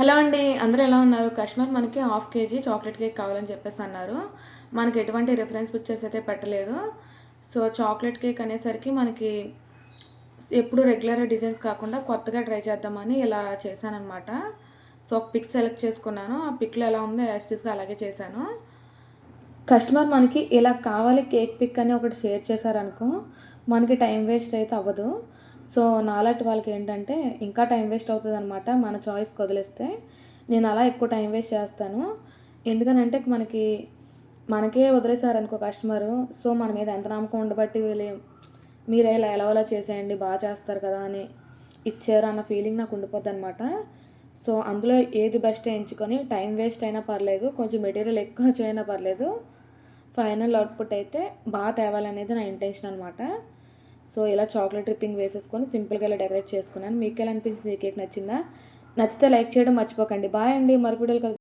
Hello అండి అందరూ ఎలా ఉన్నారు? కస్టమర్ మనకి హాఫ్ కేజీ చాక్లెట్ కేక్ కావాలని చెప్పేసి అన్నారు. మనకి ఎటువంటి రిఫరెన్స్ పిక్చర్స్ అయితే పెట్టలేదు. సో చాక్లెట్ కేక్ అనేసరికి మనకి ఎప్పుడు రెగ్యులర్ డిజైన్స్ కాకుండా కొత్తగా ట్రై చేద్దామని ఇలా చేశానమాట సో ఒక పిక్ సెలెక్ట్ చేసుకున్నాను. ఆ పిక్లో ఎలా ఉందో యాస్టిస్గా అలాగే చేశాను. కస్టమర్ మనకి ఇలా కావాలి కేక్ పిక్ అని ఒకటి షేర్ చేశారనుకో మనకి టైం వేస్ట్ అయితే అవ్వదు. సో నాలాంటి వాళ్ళకి ఏంటంటే ఇంకా టైం వేస్ట్ అవుతుంది అనమాట మన చాయిస్ వదిలేస్తే నేను అలా ఎక్కువ టైం వేస్ట్ చేస్తాను. ఎందుకనంటే మనకి మనకే వదిలేసారనుకో కస్టమరు సో మన మీద ఎంత నమ్మకం ఉండబట్టి వీళ్ళు మీరే ఇలా ఎలా ఎలా చేసేయండి బాగా చేస్తారు కదా అని ఇచ్చారు అన్న ఫీలింగ్ నాకు ఉండిపోద్ది అనమాట సో అందులో ఏది బెస్ట్ ఎంచుకొని టైం వేస్ట్ అయినా పర్లేదు కొంచెం మెటీరియల్ ఎక్కువ అయినా పర్లేదు ఫైనల్ అవుట్పుట్ అయితే బాగా తేవాలనేది నా ఇంటెన్షన్ అనమాట సో ఇలా చాక్లెట్ డ్రిప్పింగ్ వేసేసుకొని సింపుల్గా ఇలా డెకరేట్ చేసుకున్నాను. మీకు ఎలా అనిపించింది ఈ కేక్ నచ్చిందా? నచ్చితే లైక్ చేయడం మర్చిపోకండి. బాయ్ అండి. మరొకటి